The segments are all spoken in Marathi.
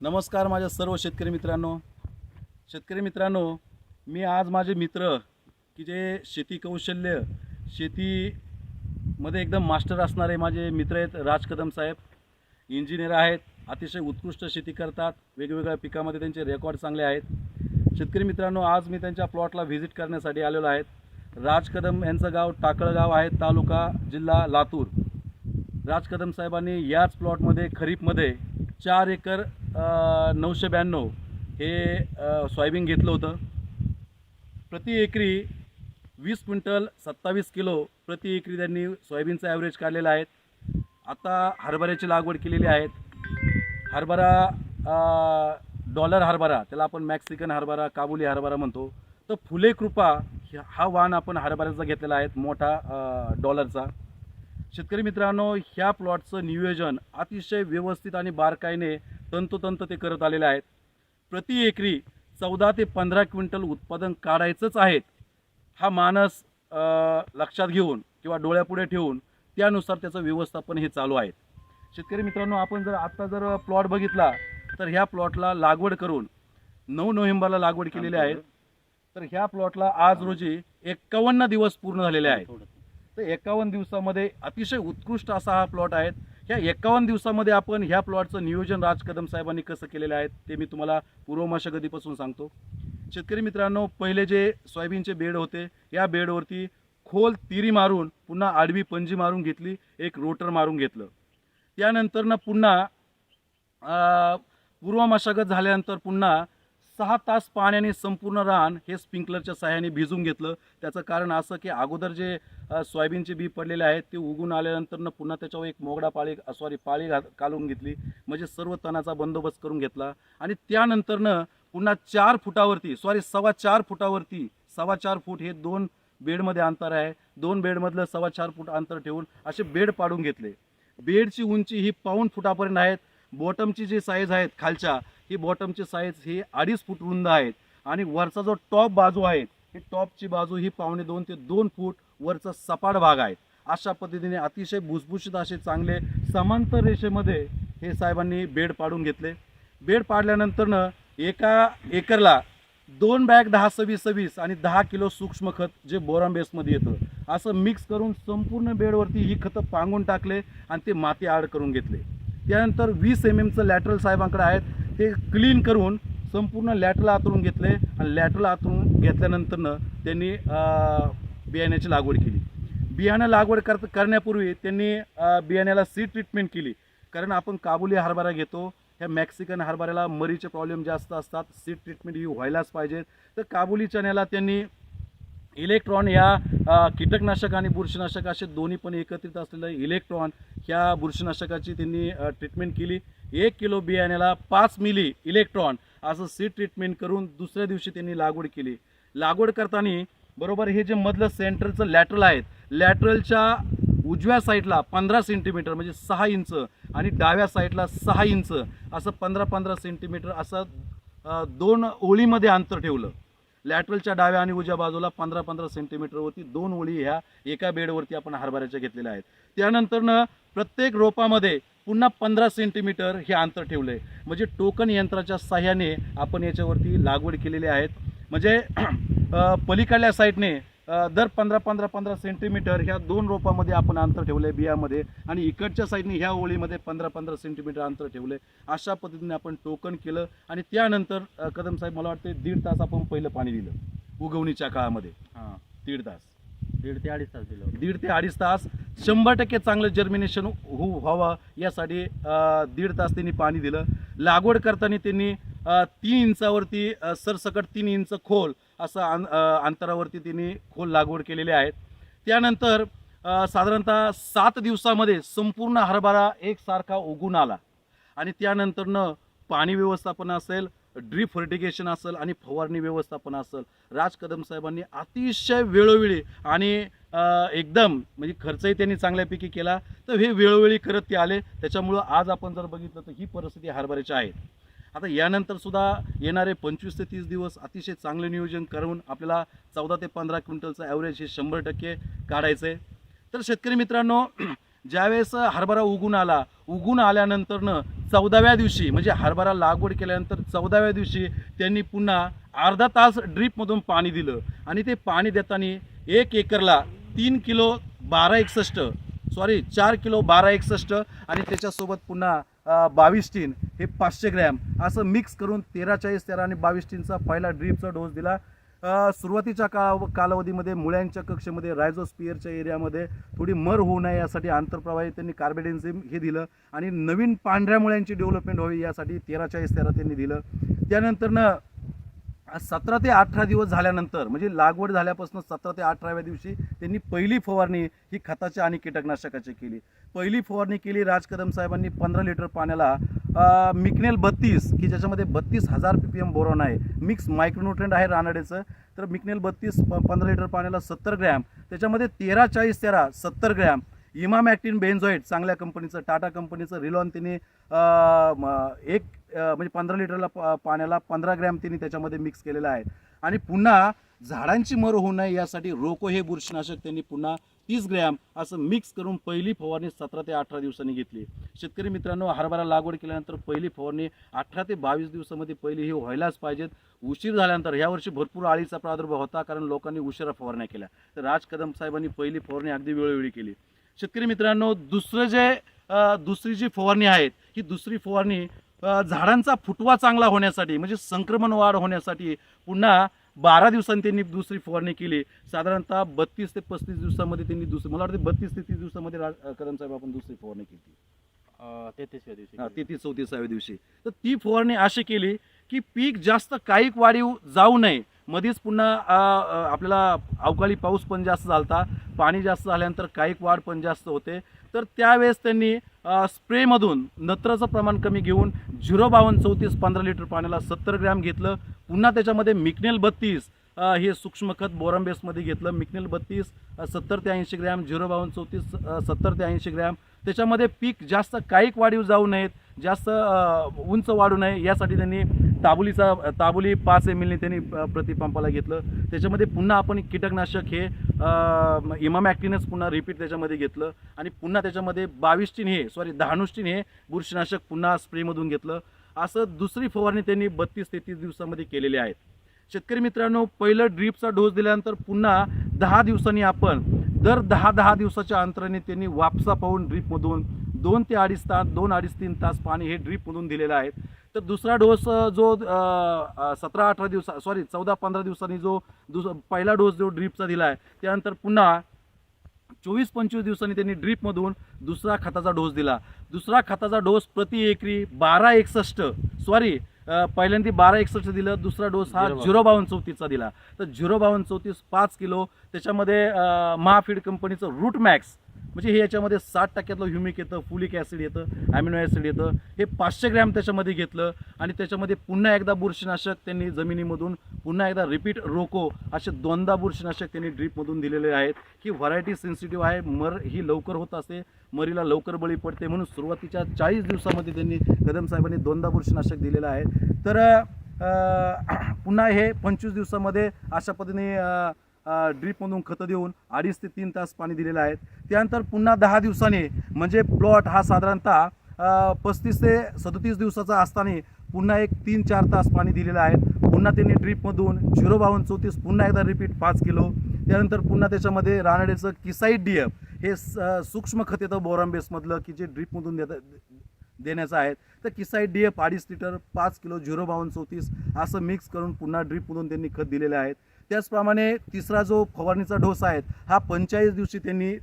नमस्कार माझ्या सर्व शेतकरी मित्रांनो. शेतकरी मित्रांनो मी आज माझे मित्र की जे शेती कौशल्य शेतीमध्ये एकदम मास्टर असणारे माझे मित्र आहेत राज कदम साहेब. इंजिनियर आहेत अतिशय उत्कृष्ट शेती करतात वेगवेगळ्या पिकामध्ये त्यांचे रेकॉर्ड चांगले आहेत. शेतकरी मित्रांनो आज मी त्यांच्या प्लॉटला व्हिजिट करण्यासाठी आलेलो आहेत राज कदम यांचं गाव टाकळगाव आहे तालुका जिल्हा लातूर. राज कदम साहेबांनी याच प्लॉटमध्ये खरीपमध्ये चार एकर नऊशे ब्याण्णव हे सोयाबीन घेतलं होतं. प्रति एकरी वीस क्विंटल सत्तावीस किलो प्रति एकरी त्यांनी सोयाबीनचा ॲव्हरेज काढलेला आहे. आता हरभऱ्याची लागवड केलेली आहे. हरभरा डॉलर हरभरा त्याला आपण मॅक्सिकन हरभरा काबुली हरभरा म्हणतो. तर फुले कृपा हा वाण आपण हरभऱ्याचा घेतलेला आहे मोठा डॉलरचा शेतकरी मित्रांनो ह्या प्लॉटचं नियोजन अतिशय व्यवस्थित आणि बारकाईने तंतोतंत ते करत आलेले आहेत. प्रति एकरी चौदा ते पंधरा क्विंटल उत्पादन काढायचंच आहेत हा मानस लक्षात घेऊन किंवा डोळ्यापुढे ठेवून त्यानुसार त्याचं व्यवस्थापन हे चालू आहे. शेतकरी मित्रांनो आपण जर आत्ता जर प्लॉट बघितला तर ह्या प्लॉटला लागवड करून नऊ नोव्हेंबरला लागवड केलेली आहे. तर ह्या प्लॉटला आज रोजी एक्कावन्न दिवस पूर्ण झालेले आहेत. तर एकावन्न दिवसामध्ये अतिशय उत्कृष्ट असा हा प्लॉट आहे. ह्या एकावन्न दिवसामध्ये आपण ह्या प्लॉटचं नियोजन राज कदम साहेबांनी कसं केलेलं आहे ते मी तुम्हाला पूर्व मशागतीपासून सांगतो. शेतकरी मित्रांनो पहिले जे सोयाबीनचे बेड होते या बेडवरती खोल तिरी मारून पुन्हा आडवी पंजी मारून घेतली एक रोटर मारून घेतलं. त्यानंतरनं पुन्हा पूर्व मशागत झाल्यानंतर पुन्हा सहा तास पाण्याने संपूर्ण रान हे स्प्रिंकलरच्या सहाय्याने भिजून घेतलं. त्याचं कारण असं की अगोदर जे सोयाबीनचे बी पडलेले आहेत ते उगून आल्यानंतरनं पुन्हा त्याच्यावर एक मोगडा पाळी सॉरी पाळी घा काढून घेतली. म्हणजे सर्व तणाचा बंदोबस्त करून घेतला. आणि त्यानंतरनं पुन्हा चार फुटावरती सॉरी सव्वा चार फुटावरती सव्वा चार फूट हे दोन बेडमध्ये अंतर आहे. दोन बेडमधलं सव्वा चार फूट अंतर ठेवून असे बेड पाडून घेतले. बेडची उंची ही पाऊण फुटापर्यंत आहेत. बॉटमची जी साईज आहेत खालच्या ही बॉटमची साईज ही अडीच फूट रुंद आहेत. आणि वरचा जो टॉप बाजू आहे ही टॉपची बाजू ही पावणे दोन ते दोन फूट वरचा सपाट भाग आहे. अशा पद्धतीने अतिशय भुसभुशीत असे चांगले समांतर रेषेमध्ये हे साहेबांनी बेड पाडून घेतले. बेड पाडल्यानंतरनं एका एकरला दोन बॅग दहा सव्वीस सव्वीस आणि दहा किलो सूक्ष्म खत जे बोराम बेसमध्ये येतं. असं मिक्स करून संपूर्ण बेडवरती ही खतं पांगून टाकले आणि ते माती आड करून घेतले. त्यानंतर वीस एम एमचं लॅटरल साहेबांकडे आहेत. ते क्लीन करून संपूर्ण लॅटरला आतरून घेतले आणि लॅटरला आतरून घेतल्यानंतरनं त्यांनी बियाण्याची लागवड केली. बियाणं लागवड कर करण्यापूर्वी त्यांनी बियाण्याला सीड ट्रीटमेंट केली. कारण आपण काबुली हरभरा घेतो ह्या मॅक्सिकन हरभऱ्याला मरीचे प्रॉब्लेम जास्त असतात सीड ट्रीटमेंट ही व्हायलाच पाहिजे. तर काबुली चण्याला त्यांनी इलेक्ट्रॉन या कीटकनाशक आणि बुरशीनाशक असे दोन्ही पण एकत्रित असलेलं इलेक्ट्रॉन ह्या बुरशीनाशकाची त्यांनी ट्रीटमेंट केली. एक किलो बियाण्याला पाच मिली इलेक्ट्रॉन असं सीड ट्रीटमेंट करून दुसऱ्या दिवशी त्यांनी लागवड केली. लागवड करताना बरोबर हे जे मधलं सेंटरचं लॅटरल आहेत लॅटरलच्या उजव्या साईडला पंधरा सेंटीमीटर म्हणजे सहा इंच आणि डाव्या साईडला सहा इंच असं पंधरा पंधरा सेंटीमीटर असं दोन ओळीमध्ये अंतर ठेवलं. लॅटरलच्या डाव्या आणि उजव्या बाजूला पंधरा पंधरा सेंटीमीटरवरती दोन ओळी ह्या एका बेडवरती आपण हरभऱ्याच्या घेतलेल्या आहेत. त्यानंतरनं प्रत्येक रोपामध्ये पुन्हा पंधरा सेंटीमीटर हे अंतर ठेवलं आहे म्हणजे टोकन यंत्राच्या साह्याने आपण याच्यावरती लागवड केलेली आहेत म्हणजे पलीकडल्या साईडने दर पंधरा पंधरा पंधरा सेंटीमीटर ह्या दोन रोपामध्ये आपण अंतर ठेवलं आहे बियामध्ये. आणि इकडच्या साईडने ह्या ओळीमध्ये पंधरा पंधरा सेंटीमीटर अंतर ठेवलं आहे अशा पद्धतीने आपण टोकन केलं आणि त्यानंतर कदम साहेब मला वाटते दीड तास आपण पहिलं पाणी दिलं उगवणीच्या काळामध्ये. हां. दीड तास. दीड ते अडीच तास दिलं. दीड ते अडीच तास. शंभर टक्के चांगलं जर्मिनेशन हो व्हावं यासाठी दीड तास त्यांनी पाणी दिलं. लागवड करताना त्यांनी तीन इंचावरती सरसकट तीन इंच खोल असं अं- अंतरावरती तिने खोल लागवड केलेले आहेत. त्यानंतर साधारणतः सात दिवसामध्ये संपूर्ण हरभरा एकसारखा उगून आला. आणि त्यानंतरनं पाणी व्यवस्थापन असेल ड्रीप फर्टिगेशन असेल आणि फवारणी व्यवस्थापन असेल. राज कदम साहेबांनी अतिशय वेळोवेळी आणि एकदम म्हणजे खर्चही त्यांनी चांगल्यापैकी केला. तर हे वेळोवेळी करत ते आले. त्याच्यामुळं आज आपण जर बघितलं तर ही परिस्थिती हरभऱ्याची आहे. आता यानंतर सुद्धा येणारे पंचवीस ते तीस दिवस अतिशय चांगले नियोजन करून आपल्याला चौदा ते पंधरा क्विंटलचं ॲव्हरेज हे शंभर टक्के काढायचं आहे तर शेतकरी मित्रांनो ज्यावेळेस हरभरा उगून आला उगून आल्यानंतरनं चौदाव्या दिवशी म्हणजे हरभरा लागवड केल्यानंतर चौदाव्या दिवशी त्यांनी पुन्हा अर्धा तास ड्रीपमधून पाणी दिलं. आणि ते पाणी देताना एक एकरला तीन किलो बारा एकसष्ट सॉरी चार किलो बारा एकसष्ट आणि त्याच्यासोबत पुन्हा बावीस टीन हे पाचशे ग्रॅम असं मिक्स करून तेरा चाळीस तेरा आणि बावीस टीनचा पहिला ड्रीपचा डोस दिला. सुरुवातीच्या काळ कालावधीमध्ये मुळ्यांच्या कक्षेमध्ये रायझोस्पियरच्या एरियामध्ये थोडी मर होऊ नये यासाठी आंतरप्रवाही त्यांनी कार्बेडेन्झिम हे दिलं आणि नवीन पांढऱ्या मुळ्यांची डेव्हलपमेंट व्हावी यासाठी तेरा चाळीस तेरा त्यांनी दिलं. त्यानंतरनं सतरा ते अठरा दिवस झाल्यानंतर म्हणजे लागवड झाल्यापासून सतरा ते अठराव्या दिवशी त्यांनी पहिली फवारणी ही खताच्या आणि कीटकनाशकाची केली. पहिली फवारणी केली राज कदम साहेबांनी पंधरा लिटर पाण्याला. मिकनेल बत्तीस की ज्याच्यामध्ये बत्तीस हजार पी पी एम बोरॉन आहे. मिक्स मायक्रोन्युट्रेंट आहे रानडेचं. तर मिकनेल बत्तीस प पंधरा लिटर पाण्याला सत्तर ग्रॅम. त्याच्यामध्ये तेरा चाळीस तेरा सत्तर ग्रॅम. इमामॅक्टिन बेन्झॉईट चांगल्या कंपनीचं टाटा कंपनीचं रिलॉन तिने एक म्हणजे पंधरा लिटरला प- पाण्याला पंधरा ग्रॅम तिने त्याच्यामध्ये मिक्स केलेलं आहे. आणि पुन्हा झाडांची मर होऊ नये यासाठी रोको हे बुरशीनाशक त्यांनी पुन्हा तीस ग्रॅम असं मिक्स करून पहिली फवारणी सतरा ते अठरा दिवसांनी घेतली. शेतकरी मित्रांनो हरभरा लागवड केल्यानंतर पहिली फवारणी अठरा ते बावीस दिवसामध्ये पहिली ही व्हायलाच पाहिजेत. उशीर झाल्यानंतर यावर्षी भरपूर आळीचा प्रादुर्भाव होता कारण लोकांनी उशिरा फवारण्या केल्या. तर राज कदम साहेबांनी पहिली फवारणी अगदी वेळोवेळी केली. शेतकरी मित्रांनो दुसरं जे दुसरी जी फवारणी आहेत ही दुसरी फवारणी झाडांचा फुटवा चांगला होण्यासाठी म्हणजे संक्रमण वाढ होण्यासाठी पुन्हा बारा दिवसांनी त्यांनी दुसरी फवारणी केली. साधारणतः बत्तीस ते पस्तीस दिवसामध्ये त्यांनी दुसरी मला वाटतं बत्तीस ते तीस दिवसामध्ये कदम साहेब आपण दुसरी फवारणी केली तेहतीसव्या दिवशी तेहतीस चौतीसाव्या दिवशी. तर ती फवारणी अशी केली की पीक जास्त काळीक वाढीव जाऊ नये. मध्येच पुन्हा आपल्याला अवकाळी पाऊस पण जास्त झालता. पाणी जास्त झाल्यानंतर काळीक वाढ पण जास्त होते. तर त्यावेळेस त्यांनी स्प्रेमधून नत्राचं प्रमाण कमी घेऊन झिरो बावन्न चौतीस पंधरा लिटर पाण्याला सत्तर ग्रॅम घेतलं. पुन्हा त्याच्यामध्ये मिकनेल बत्तीस हे सूक्ष्म खत बोरम बेसमध्ये घेतलं. मिकनेल बत्तीस सत्तर ते ऐंशी ग्रॅम झिरो बावन्न चौतीस सत्तर ते ऐंशी ग्रॅम. त्याच्यामध्ये पीक जास्त कायिक वाढीव जाऊ नयेत जास्त उंच वाढू नये यासाठी त्यांनी ताबुलीचा ताबुली पाच एम एलने त्यांनी प्रतिपंपाला घेतलं. त्याच्यामध्ये पुन्हा आपण कीटकनाशक हे इमामॅक्टिनच पुन्हा रिपीट त्याच्यामध्ये घेतलं. आणि पुन्हा त्याच्यामध्ये बावीस टीन हे सॉरी दहानुष्टीन हे बुरशीनाशक पुन्हा स्प्रेमधून घेतलं. असं दुसरी फवारणी त्यांनी बत्तीस ते तीस दिवसामध्ये केलेली आहेत शेतकरी मित्रांनो पहिलं ड्रीपचा डोस दिल्यानंतर पुन्हा दहा दिवसांनी आपण दर दहा दहा दिवसाच्या अंतराने त्यांनी वापसा पाहून ड्रीपमधून दोन ते अडीच तास दोन अडीच तीन तास पाणी हे ड्रीपमधून दिलेलं आहे. तर दुसरा डोस जो सतरा अठरा दिवसा सॉरी चौदा पंधरा दिवसांनी जो दुस पहिला डोस जो ड्रीपचा दिला आहे त्यानंतर पुन्हा चोवीस पंचवीस दिवसांनी त्यांनी ड्रीपमधून दुसरा खताचा डोस दिला. दुसरा खताचा डोस प्रति एकरी बारा एकसष्ट सॉरी पहिल्यांदा बारा एकसष्ट दिलं दुसरा डोस हा झिरो बावन्न चौतीसचा दिला. तर झिरो बावन्न चौतीस पाच किलो त्याच्यामध्ये महाफीड कंपनीचं रूट मॅक्स म्हणजे हे याच्यामध्ये साठ टक्क्यातलं ह्युमिक येतं फुलिक ॲसिड येतं ॲमिनो ॲसिड येतं. हे पाचशे ग्रॅम त्याच्यामध्ये घेतलं आणि त्याच्यामध्ये पुन्हा एकदा बुरशीनाशक त्यांनी जमिनीमधून पुन्हा एकदा रिपीट रोको असे दोनदा बुरशीनाशक त्यांनी ड्रीपमधून दिलेले आहेत. की व्हरायटी सेन्सिटिव्ह आहे. मर ही लवकर होत असते. मरीला लवकर बळी पडते. म्हणून सुरुवातीच्या चाळीस दिवसामध्ये त्यांनी कदम साहेबांनी दोनदा बुरशीनाशक दिलेलं आहे. तर पुन्हा हे पंचवीस दिवसामध्ये अशा पद्धतीने ड्रीपमधून खतं देऊन अडीच ते तीन तास पाणी दिलेलं आहे. त्यानंतर पुन्हा दहा दिवसांनी म्हणजे प्लॉट हा साधारणतः पस्तीस ते सदतीस दिवसाचा असताना पुन्हा एक तीन चार तास पाणी दिलेलं आहे. पुन्हा त्यांनी ड्रीपमधून झिरो बावन्न चौतीस पुन्हा एकदा रिपीट पाच किलो. त्यानंतर पुन्हा त्याच्यामध्ये रानडेचं किसाईट डी एफ हे स- सूक्ष्म खत येतं बोराम बेसमधलं की जे ड्रीपमधून देत देण्याचं आहे. तर किसाईट डी एफ अडीच लिटर पाच किलो झिरो बावन्न चौतीस असं मिक्स करून पुन्हा ड्रीपमधून त्यांनी खत दिलेले आहेत त्याचप्रमाणे तिसरा जो फवारणीचा डोस आहे हा पंचेचाळीस दिवशी त्यांनी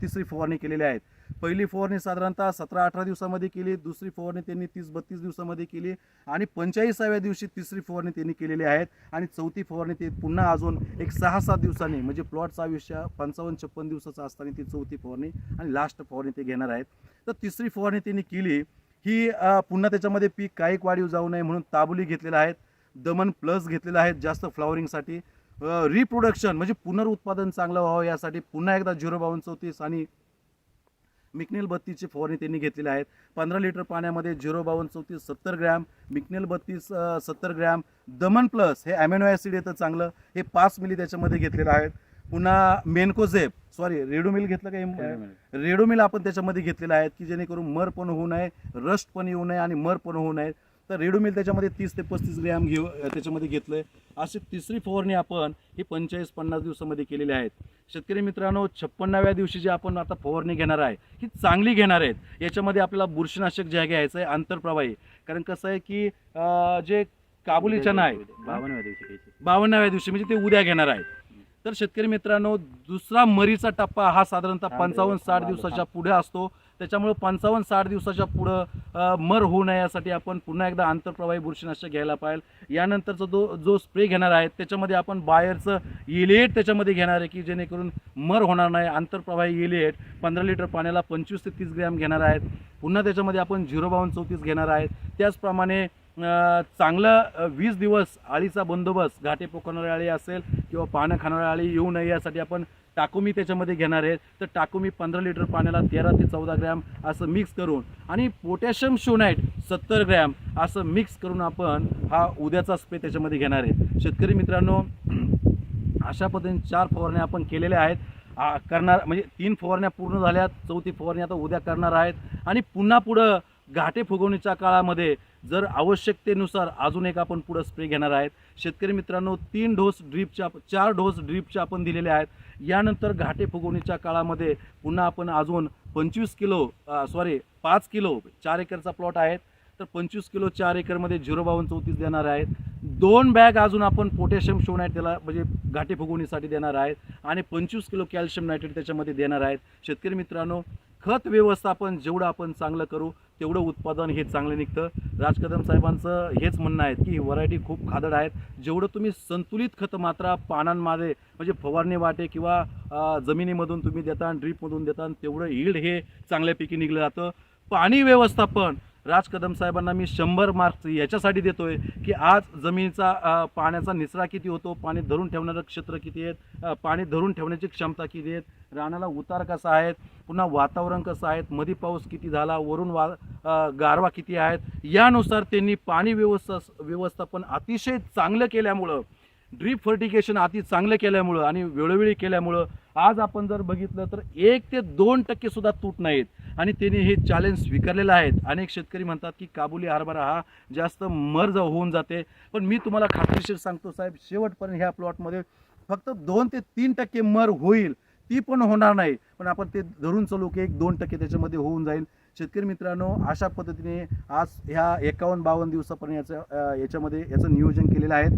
तिसरी फवारणी केलेली आहे. पहिली फवारणी साधारणतः सतरा अठरा दिवसामध्ये केली दुसरी फवारणी त्यांनी तीस बत्तीस दिवसामध्ये केली आणि पंचेचाळीसाव्या दिवशी तिसरी फवारणी त्यांनी केलेली आहेत आणि चौथी फवारणी ते पुन्हा अजून एक सहा सात दिवसांनी म्हणजे प्लॉटचा आयुष्य पंचावन्न छप्पन दिवसाचा असताना ती चौथी फवारणी आणि लास्ट फवारणी ते घेणार आहेत. तर तिसरी फवारणी त्यांनी केली ही पुन्हा त्याच्यामध्ये पीक काहीक वाढीव जाऊ नये म्हणून ताबुली घेतलेला आहेत दमन प्लस घेतलेला आहे जास्त फ्लॉवरिंगसाठी. रिप्रोडक्शन म्हणजे पुनरुत्पादन चांगलं व्हावं यासाठी पुन्हा एकदा झिरो बावन्न चौतीस आणि मिकनेल बत्तीसची फवारणी त्यांनी घेतलेली आहेत पंधरा लिटर पाण्यामध्ये झिरो बावन्न चौतीस सत्तर ग्रॅम मिकनेल बत्तीस सत्तर ग्रॅम दमन प्लस हे ॲमिनो ॲसिड येतं चांगलं. हे पाच मिली त्याच्यामध्ये घेतलेलं आहेत. पुन्हा मेनकोझेप सॉरी रेडोमिल घेतलं का रेडोमिल आपण त्याच्यामध्ये घेतलेलं आहे की जेणेकरून मर पण होऊ नये रस्ट पण येऊ नये आणि मर पण होऊ नये. तर रेडोमिल त्याच्यामध्ये तीस ते पस्तीस ग्रॅम घेऊ त्याच्यामध्ये घेतलं आहे अशी तिसरी फवारणी आपण ही पंचेचाळीस पन्नास दिवसामध्ये केलेली आहेत. शेतकरी मित्रांनो छप्पन्नाव्या दिवशी जी आपण आता फवारणी घेणार आहे ही चांगली घेणार आहेत. याच्यामध्ये आपल्याला बुरशीनाशक जे घ्यायचं आहे आंतरप्रवाही. कारण कसं आहे की जे काबुली चना आहे बावनव्या दिवशी बावन्नाव्या दिवशी म्हणजे ते उद्या घेणार आहे. तर शेतकरी मित्रांनो दुसरा मरीचा टप्पा हा साधारणतः पंचावन्न साठ दिवसाच्या पुढे असतो. त्याच्यामुळे पंचावन्न साठ दिवसाच्या पुढं मर होऊ नये यासाठी आपण पुन्हा एकदा आंतरप्रवाही बुरशीनाशक घ्यायला पाहिजे यानंतरचा जो जो स्प्रे घेणार आहे त्याच्यामध्ये आपण बायरचं इलेट त्याच्यामध्ये घेणार आहे की जेणेकरून मर होणार नाही. आंतरप्रवाही इलेट पंधरा लिटर पाण्याला पंचवीस ते तीस ग्रॅम घेणार आहेत. पुन्हा त्याच्यामध्ये आपण झिरो बावन्न चौतीस घेणार आहेत. त्याचप्रमाणे चांगलं वीस दिवस आळीचा बंदोबस्त घाटे पोखणारी आळी असेल किंवा पानं खाणारी आळी येऊ नये यासाठी आपण टाकू मी त्याच्यामध्ये घेणार आहे. तर टाकू मी पंधरा लिटर पाण्याला तेरा ते चौदा ग्रॅम असं मिक्स करून आणि पोटॅशियम शोनाईट सत्तर ग्रॅम असं मिक्स करून आपण हा उद्याचा स्प्रे त्याच्यामध्ये घेणार आहे. शेतकरी मित्रांनो अशा पद्धतीने चार फवारण्या आपण केलेल्या आहेत. आ, करणार म्हणजे तीन फवारण्या पूर्ण झाल्यात. चौथी फवारणी आता उद्या करणार आहेत. आणि पुन्हा पुढं घाटे फुगवणीच्या काळामध्ये जर आवश्यकतेनुसार अजून एक आपण पुढं स्प्रे घेणार आहेत. शेतकरी मित्रांनो तीन डोस ड्रीपच्या चार डोस ड्रीपच्या आपण दिलेले आहेत. यानंतर घाटे फुगवणीच्या काळामध्ये पुन्हा आपण अजून पंचवीस किलो सॉरी पाच किलो चार एकरचा प्लॉट आहे तर पंचवीस किलो चार एकरमध्ये झिरो बावन्न चौतीस देणार आहेत. दोन बॅग अजून आपण पोटॅशियम शो नाईट त्याला म्हणजे घाटे फुगवणीसाठी देणार आहेत. आणि पंचवीस किलो कॅल्शियम नायट्रेट त्याच्यामध्ये देणार आहेत. शेतकरी मित्रांनो खत व्यवस्थापन जेवढं आपण चांगलं करू तेवढं उत्पादन हे चांगलं निघतं. राज कदम साहेबांचं हेच म्हणणं आहे की ही व्हरायटी खूप खादड आहेत. जेवढं तुम्ही संतुलित खत मात्रा पानांमध्ये म्हणजे फवारणी वाटे किंवा जमिनीमधून तुम्ही देता ड्रीपमधून देता तेवढं ईड हे चांगल्यापैकी निघलं जातं. पाणी व्यवस्थापन राज कदम साहेबांना मी शंभर मार्क्स याच्यासाठी देतो आहे की आज जमिनीचा पाण्याचा निचरा किती होतो पाणी धरून ठेवणारं क्षेत्र किती आहेत पाणी धरून ठेवण्याची क्षमता किती आहेत रानाला उतार कसा आहेत पुन्हा वातावरण कसं आहे मधी पाऊस किती झाला वरून वा गारवा किती आहेत यानुसार त्यांनी पाणी व्यवस्था व्यवस्थापन अतिशय चांगलं केल्यामुळं ड्रीप फर्टिगेशन अति चांगलं केल्यामुळं आणि वेळोवेळी केल्यामुळं आज आपण जर बघितलं तर एक ते दोन टक्के सुद्धा तूट नाहीत. आणि त्यांनी हे चॅलेंज स्वीकारलेलं आहेत. अनेक शेतकरी म्हणतात की काबुली हरभरा हा जास्त मर्ज होऊन जाते. पण मी तुम्हाला खात्रीशीर सांगतो साहेब शेवटपर्यंत ह्या प्लॉटमध्ये फक्त दोन ते तीन टक्के मर होईल. ती पण होणार नाही. पण आपण ते धरून चालू की एक दोन टक्के त्याच्यामध्ये होऊन जाईल. शेतकरी मित्रांनो अशा पद्धतीने आज ह्या एकावन्न बावन्न दिवसापर्यंत याचं याच्यामध्ये याचं नियोजन केलेलं आहे.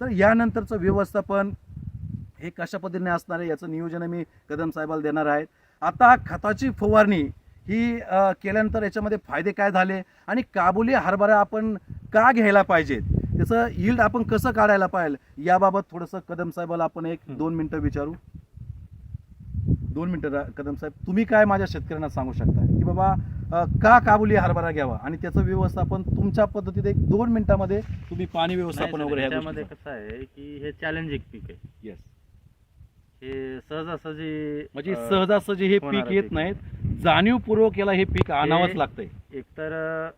तर यानंतरचं व्यवस्थापन हे कशा पद्धतीने असणार आहे याचं नियोजन मी कदम साहेबाला देणार आहे. आता खताची फवारणी ही केल्यानंतर याच्यामध्ये फायदे काय झाले आणि काबुली हरभरा आपण का घ्यायला पाहिजेत? त्याचं यील्ड आपण कसं काढायला पाहिजे? याबाबत थोडंसं कदम साहेबाला आपण एक दोन मिनटं विचारू. दोन मिनटं कदम साहेब तुम्ही काय माझ्या शेतकऱ्यांना सांगू शकता की बाबा का काबुली हरभरा घ्यावा? आणि त्याचं व्यवस्थापन तुमच्या पद्धतीत एक दोन मिनिटामध्ये तुम्ही पाणी व्यवस्थापन वगैरे गोष्टी कसं आहे की हे चॅलेंजिंग पीक आहे. येस हे सहजासहजी म्हणजे सहजासहजी हे पीक येत. नाहीत. जाणीवपूर्वक याला हे पीक आणावंच लागतंय. एकतर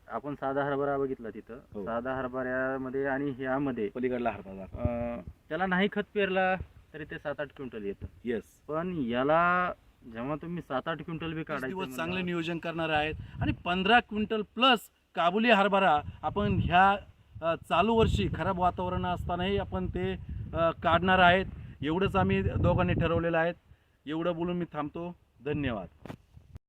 आपण साधा हरभरा बघितला हो. तिथं साधा हरभऱ्यामध्ये आणि ह्यामध्ये पलीकडला हरभरा. त्याला नाही खत पेरला. तरी ते सात आठ क्विंटल येतं. येस पण याला जेव्हा तुम्ही सात आठ क्विंटल बी काढायचं दिवस चांगले म्हणल्यावर- नियोजन करणार आहेत? आणि पंधरा क्विंटल प्लस काबुली हरभरा आपण ह्या अ, चालू वर्षी खराब वातावरण असतानाही आपण ते अ, काढणार आहेत. एवढंच आम्ही दोघांनी ठरवलेलं आहे. एवढं बोलून मी थांबतो. धन्यवाद.